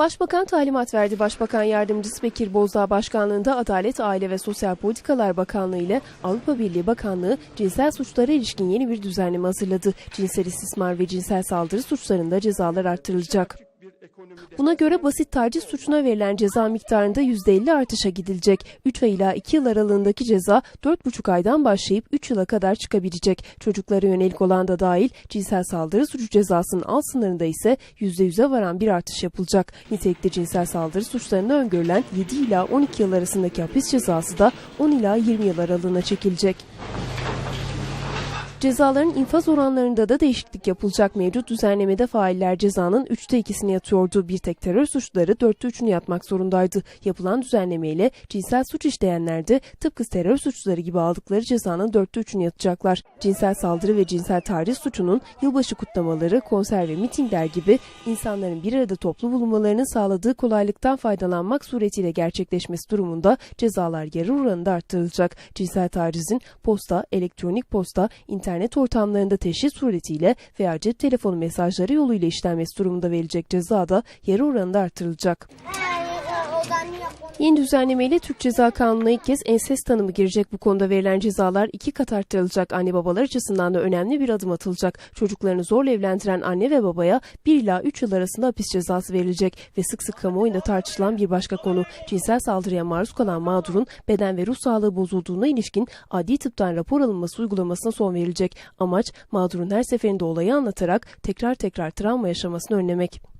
Başbakan talimat verdi. Başbakan Yardımcısı Bekir Bozdağ Başkanlığında Adalet, Aile ve Sosyal Politikalar Bakanlığı ile Avrupa Birliği Bakanlığı cinsel suçlara ilişkin yeni bir düzenleme hazırladı. Cinsel istismar ve cinsel saldırı suçlarında cezalar arttırılacak. Buna göre basit taciz suçuna verilen ceza miktarında %50 artışa gidilecek. 3 ay ila 2 yıl aralığındaki ceza 4,5 aydan başlayıp 3 yıla kadar çıkabilecek. Çocuklara yönelik olan da dahil cinsel saldırı suçu cezasının alt sınırında ise %100'e varan bir artış yapılacak. Nitelikte cinsel saldırı suçlarında öngörülen 7 ila 12 yıl arasındaki hapis cezası da 10 ila 20 yıl aralığına çekilecek. Cezaların infaz oranlarında da değişiklik yapılacak. Mevcut düzenlemede failler cezanın 3'te 2'sini yatıyordu. Bir tek terör suçları 4'te 3'ünü yatmak zorundaydı. Yapılan düzenlemeyle cinsel suç işleyenler de tıpkı terör suçları gibi aldıkları cezanın 4'te 3'ünü yatacaklar. Cinsel saldırı ve cinsel taciz suçunun yılbaşı kutlamaları, konser ve mitingler gibi insanların bir arada toplu bulunmalarının sağladığı kolaylıktan faydalanmak suretiyle gerçekleşmesi durumunda cezalar yarı oranında arttırılacak. Cinsel tacizin posta, elektronik posta, internet ortamlarında teşhis suretiyle veya cep telefonu mesajları yoluyla işlenmesi durumunda verilecek ceza da yarı oranında artırılacak. Yeni düzenlemeyle Türk Ceza Kanunu'na ilk kez ensest tanımı girecek. Bu konuda verilen cezalar iki kat arttırılacak. Anne babalar açısından da önemli bir adım atılacak. Çocuklarını zorla evlendiren anne ve babaya 1 ila 3 yıl arasında hapis cezası verilecek. Ve sık sık kamuoyunda tartışılan bir başka konu. Cinsel saldırıya maruz kalan mağdurun beden ve ruh sağlığı bozulduğuna ilişkin adli tıptan rapor alınması uygulamasına son verilecek. Amaç mağdurun her seferinde olayı anlatarak tekrar tekrar travma yaşamasını önlemek.